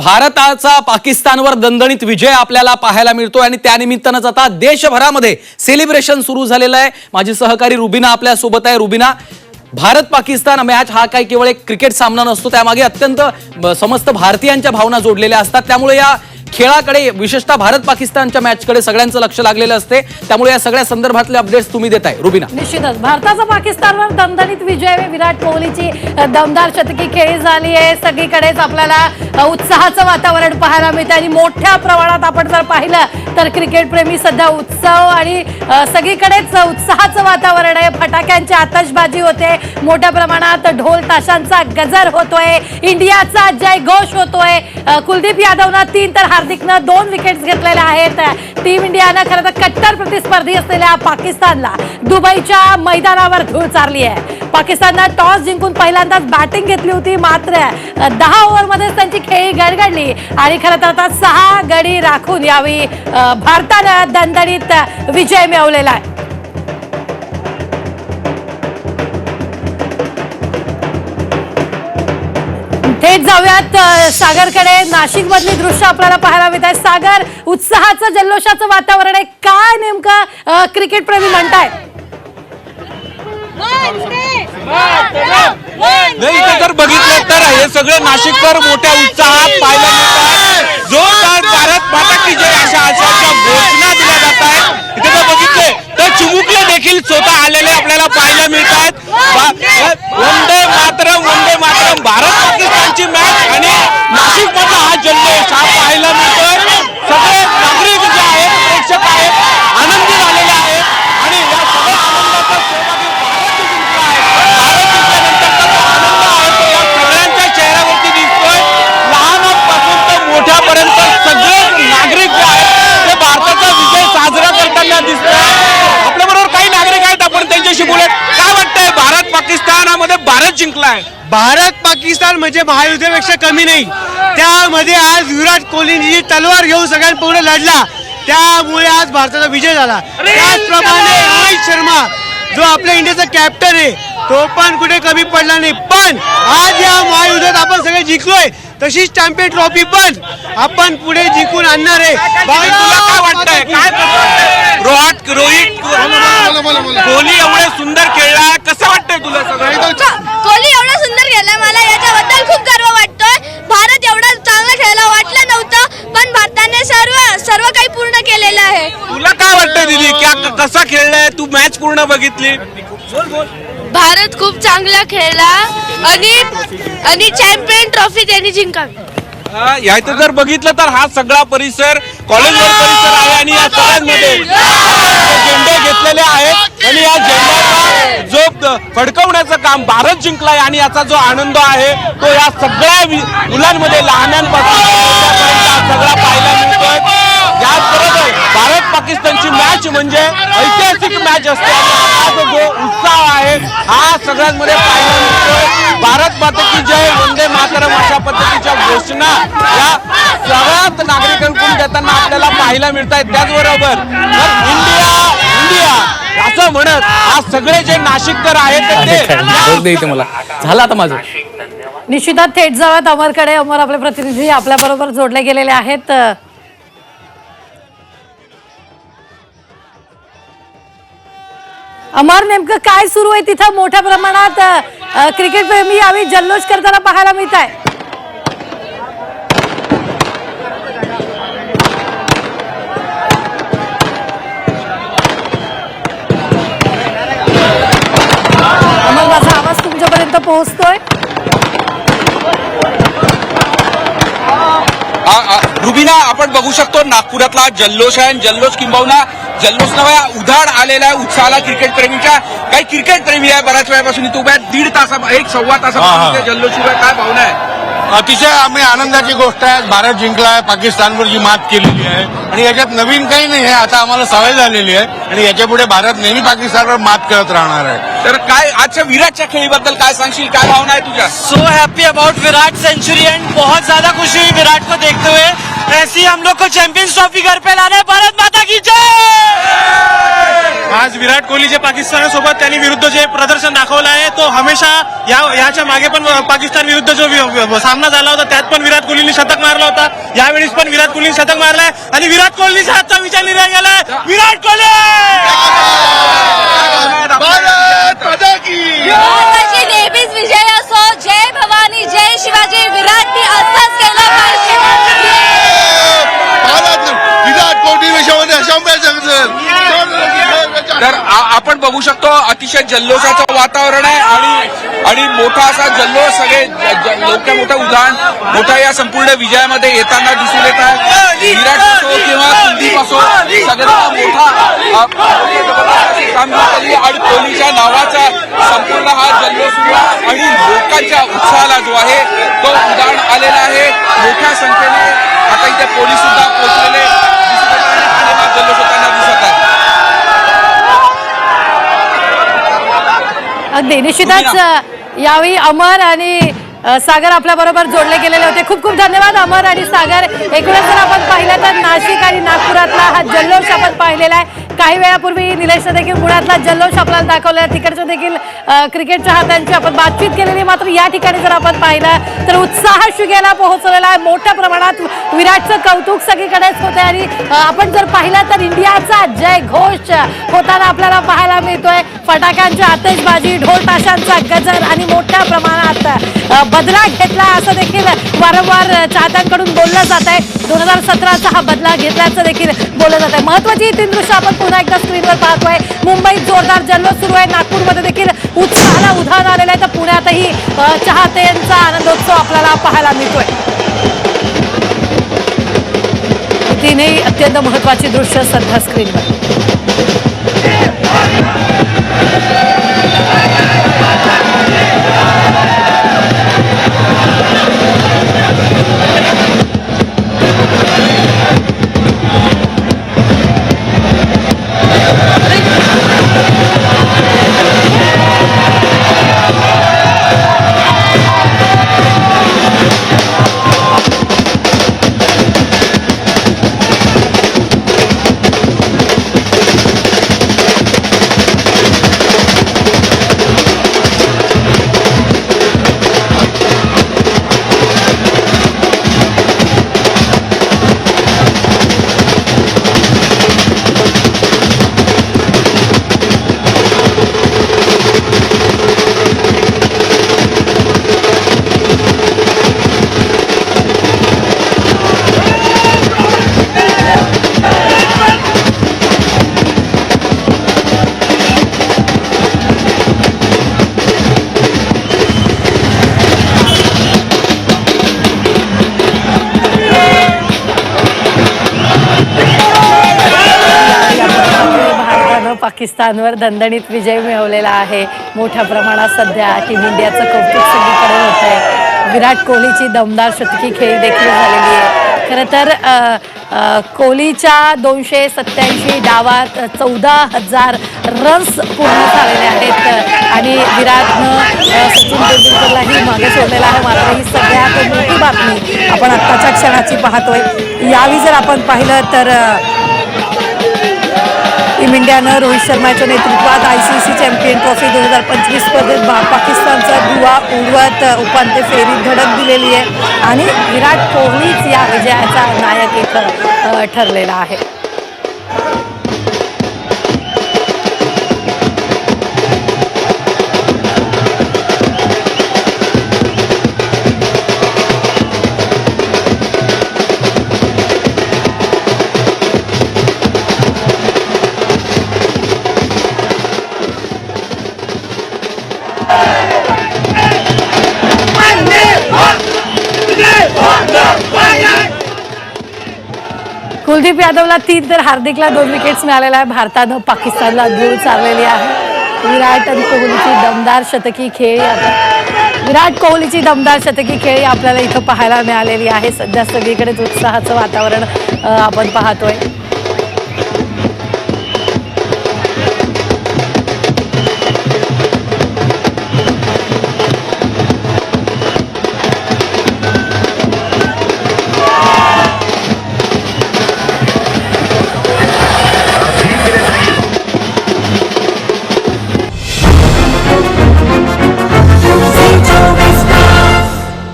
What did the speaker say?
भारताचा पाकिस्तानवर दणदणीत विजय आपल्याला पाहायला मिळतो आणि त्यानिमित्तानंच आता देशभरामध्ये सेलिब्रेशन सुरू झालेलं आहे. माझी सहकारी रुबिना आपल्यासोबत आहे. रुबिना भारत पाकिस्तान मॅच हा काही केवळ एक क्रिकेट सामना नसतो त्यामागे अत्यंत ब- समस्त भारतीयांच्या भावना जोडलेल्या असतात. त्यामुळे या खेळाकडे विशेषतः भारत पाकिस्तानच्या मॅचकडे सगळ्यांचं लक्ष लागलेलं असते. त्यामुळे या सगळ्या संदर्भातले अपडेट्स तुम्ही देताय. रुबिना. निश्चितच. भारताचा पाकिस्तानवर दणदणीत विजय विराट कोहलीची दमदार शतकी खेळी झाली आहे. सगळीकडेच आपल्याला उत्साहाचं वातावरण पाहायला मिळतं आणि मोठ्या प्रमाणात आपण जर पाहिलं तर क्रिकेटप्रेमी सध्या उत्सव आणि सगळीकडेच उत्साहाचं वातावरण आहे. फटाक्यांची आतषबाजी होते. मोठ्या प्रमाणात ढोल ताशांचा गजर होतोय. इंडियाचा जय घोष होतोय. कुलदीप यादवनं तीन तर हार्दिकनं दोन विकेट्स घेतलेल्या आहेत. टीम इंडियानं खरं तर कट्टर प्रतिस्पर्धी असलेल्या पाकिस्तानला दुबईच्या मैदानावर धूळ चारली आहे. पाकिस्ताननं टॉस जिंकून पहिल्यांदाच बॅटिंग घेतली होती. मात्र दहा ओव्हरमध्येच त्यांची खेळी गडगडली. आणि खरं तर आता सहा गडी राखून यावी. भारतानं दणदणीत विजय मिळवलेला आहे. थेट जाऊयात सागरकडे नाशिक मधली दृश्य आपल्याला पाहायला मिळत आहे. सागर उत्साहाचं जल्लोषाचं वातावरण आहे. काय नेमकं क्रिकेट प्रेमी म्हणताय? नाही इथे जर बघितलं तर हे सगळं नाशिककर मोठ्या उत्साहात पाहायला मिळतात. जोरदार भारत माता की जय अशा आशयाच्या घोषणा दिल्या जात आहेत इथे जर बघितले तर चिमुकले देखील स्वतः आलेले आपल्याला पाहायला मिळत आहेत वंदे मातरम वंदे मातरम भारत पाकिस्तानची मॅच आणि नाशिक मधला हा जल्लोष हा पाहायला मिळतोय सगळे नागरिक जे आहेत प्रेक्षक आहेत आनंदी झालेले आहेत आणि या सगळ्या आनंदाचा सहभागी भारत जिंकला आहे. भारत जिंकल्यानंतर त्याचा आनंद आहे तो या सगळ्यांच्या चेहऱ्यावरती दिसतोय लहानापासून तर मोठ्यापर्यंत सगळे नागरिक जे आहेत ते भारताचा विजय साजरा करताना दिसतोय आपल्या बरोबर काही नागरिक आहेत आपण त्यांच्याशी बोलत काय वाटतंय भारत पाकिस्तानामध्ये भारत जिंकलाय भारत पाकिस्तान म्हणजे महायुद्धापेक्षा कमी नाही. त्यामध्ये आज विराट कोहलीने जी तलवार घेऊन सगळ्यांपुढे लढला. त्यामुळे आज भारताचा विजय झाला. त्याचप्रमाणे रोहित शर्मा जो आपल्या इंडियाचा कॅप्टन आहे तो पण कुठे कमी पडला नाही. पण आज या महायुद्धात आपण सगळे जिंकलोय. तशीच चॅम्पियन ट्रॉफी पण आपण पुढे जिंकून आणणार आहे. रोहित कोहली एवढे सुंदर खेळला. वाटतंय तुला सगळं? कोहली एवढा सुंदर खेळला मला याच्याबद्दल खूप गर्व वाटतोय. भारत एवढा चांगला खेळला वाटलं नव्हतं पण भारताने सर्व सर्व काही पूर्ण केलेलं आहे. तुला काय वाटतंय दिदी? क्या कसा खेळलाय? तू मॅच पूर्ण बघितली? भारत खूप चांगला खेळला आणि आणि चॅम्पियन ट्रॉफी त्यांनी जिंकावी. याचं जर बघितलं तर हा सगळा परिसर कॉलेजवर परिसर आहे आणि या सगळ्यांमध्ये. झेंडे घेतलेले आहेत आणि या झेंड्याचा जो द- फडकवण्याचं काम भारत जिंकलाय आणि याचा जो आनंद आहे तो या सगळ्या मुलांमध्ये लहानांपासून हा सगळा पाहायला मिळतोय. याचबरोबर भारत पाकिस्तानची मॅच म्हणजे ऐतिहासिक मॅच असते. हा जो उत्साह आहे हा सगळ्यांमध्ये पाहायला मिळतोय. भारत मातेची जय वंदे मातरम अशा पद्धतीच्या घोषणा या सगळ्यात नागरिकांकडून देताना आपल्याला पाहायला मिळत आहेत त्याचबरोबर इंडिया इंडिया असं म्हणत आज सगळे जे नाशिककर आहेत ते मला. झालं आता माझं. निश्चितच थेट जाऊयात अमरकडे. अमर आपले प्रतिनिधी आपल्या बरोबर जोडले गेलेले आहेत. अमर नेमकं काय सुरू आहे? तिथं मोठ्या प्रमाणात अ, क्रिकेट प्रेमी यावेळी जल्लोष करताना पाहायला मिळत आहे अमर माझा आवाज तुमच्यापर्यंत पोहोचतोय आ- आ- रुबिना आपण बघू शकतो नागपुरातला जल्लोष आहे आणि जल्लोष किंबहुना जल्लोष नव्या उधाड आलेला आहे उत्साहाला क्रिकेट प्रेमीच्या. काही क्रिकेट प्रेमी आहे बऱ्याच वेळापासून इथे उभ्या. दीड तासा एक सव्वा तासापासून इथे जल्लोष काय भावना आहे? अतिशय आम्ही आनंदाची गोष्ट आहे. भारत जिंकला आहे पाकिस्तानवर जी मात केलेली आहे. आणि याच्यात नवीन काही नाही आहे. आता आम्हाला सवय झालेली आहे. आणि याच्यापुढे भारत नेहमी पाकिस्तानवर मात करत राहणार आहे. तर काय आजच्या विराटच्या खेळीबद्दल काय सांगशील? काय भावना आहे तुझ्या? So happy about Virat century and बहुत ज्यादा खुशी हुई विराट को देखते हुए. ऐसी हम लोग को चैंपियंस ट्रॉफी घर पे लाना है. भारत माता की जय! आज विराट कोहली जे पाकिस्तानासोबत त्यांनी विरुद्ध जे प्रदर्शन दाखवलं आहे तो हमेशा या याच्या मागे पण पाकिस्तान विरुद्ध जो सामना झाला होता त्यात पण विराट कोहलीने शतक मारला होता यावेळेस पण विराट कोहलीने शतक मारलाय आणि विराट कोहलीचा हातचा विचार निर्णय गेलाय विराट कोहली नेहमीच विजय असो जय भवानी जय शिवाजी विराटने असंच केलं पाहिजे भारत विराट कोहली आपण बघू शकतो अतिशय जल्लोषाचं वातावरण आहे आणि आणि मोठा असा जल्लोष सगळे ज- मोठं मोठ्या मोठ्या उदाहरण मोठ्या या संपूर्ण विजयामध्ये येताना दिसून येत आहे. विराट असो किंवा कुलदीप असो सगळ्यांना मोठा कामगिरी आणि कोहलीच्या नावाचा संपूर्ण हा जल्लोष आणि लोकांच्या उत्साहाला जो आहे तो उदाहरण आलेला आहे. मोठ्या संख्येने आता इथे पोलीस सुद्धा पोहोचलेले जल्लोष होताना दिसत आहे अगदी. निश्चितच यावेळी अमर आणि सागर आपल्या बरोबर जोडले गेलेले होते. खूप खूप धन्यवाद अमर आणि सागर. एकूणच जर आपण पाहिलं तर नाशिक आणि नागपुरातला हा जल्लोष आपण पाहिलेला आहे. काही वेळापूर्वी निलेशनं देखील पुण्यातला जल्लोष आपल्याला दाखवला. तिकडच्या देखील क्रिकेटच्या क्रिकेट चाहत्यांची आपण बातचीत केलेली. मात्र या ठिकाणी जर आपण पाहिलं तर उत्साह शिगेला पोहोचलेला आहे. मोठ्या प्रमाणात विराटचं कौतुक सगळीकडेच होते आणि आपण जर पाहिलं तर इंडियाचा जय घोष होताना आपल्याला पाहायला मिळतोय. फटाक्यांची आतषबाजी ढोल ताशांचा गजर आणि मोठ्या प्रमाणात बदला घेतला असं देखील वारंवार चाहत्यांकडून बोललं जात आहे दोन हजार सतराचा हा बदला घेतल्याचं देखील बोललं जात आहे महत्वाची तीन दृश्य आपण पुन्हा एकदा स्क्रीनवर पाहतोय. मुंबईत जोरदार जल्लोष सुरू आहे. नागपूरमध्ये देखील उत्साहाला उधाण आलेलं आहे. तर पुण्यातही अ, चाहत्यांचा आनंदोत्सव आपल्याला पाहायला मिळतोय. तीनही अत्यंत महत्वाची दृश्य सध्या स्क्रीनवर. पाकिस्तानवर दणदणीत विजय मिळवलेला आहे. मोठ्या प्रमाणात सध्या टीम इंडियाचं कौतुक सगळीकडे होत आहे. विराट कोहलीची दमदार शतकी खेळी देखील झालेली आहे. खरं तर कोहलीच्या दोनशे सत्याऐंशी डावात चौदा हजार रन्स पूर्ण झालेले आहेत. आणि विराटनं सचिन तेंडुलकरलाही मागे सोडलेला आहे. मात्र ही सगळ्यात मोठी बातमी आपण आत्ताच्या क्षणाची पाहतोय. यावेळी जर आपण पाहिलं तर टीम इंडियानं रोहित शर्माच्या नेतृत्वात I C C champion trophy दोन हजार पंचवीस स्पर्धेत भा पाकिस्तानचा दुवा उडवत उपांत्य फेरीत धडक दिलेली आहे. आणि विराट कोहलीच या विजयाचा नायक इथं ठरलेला आहे. कुलदीप यादवला तीन तर हार्दिकला दोन विकेट्स मिळालेल्या आहे भारतानं पाकिस्तानला धूळ चाललेली आहे. विराट आणि कोहलीची दमदार शतकी खेळी विराट कोहलीची दमदार शतकी खेळी आपल्याला इथं पाहायला मिळालेली आहे. सध्या सगळीकडेच उत्साहाचं वातावरण आपण पाहतोय.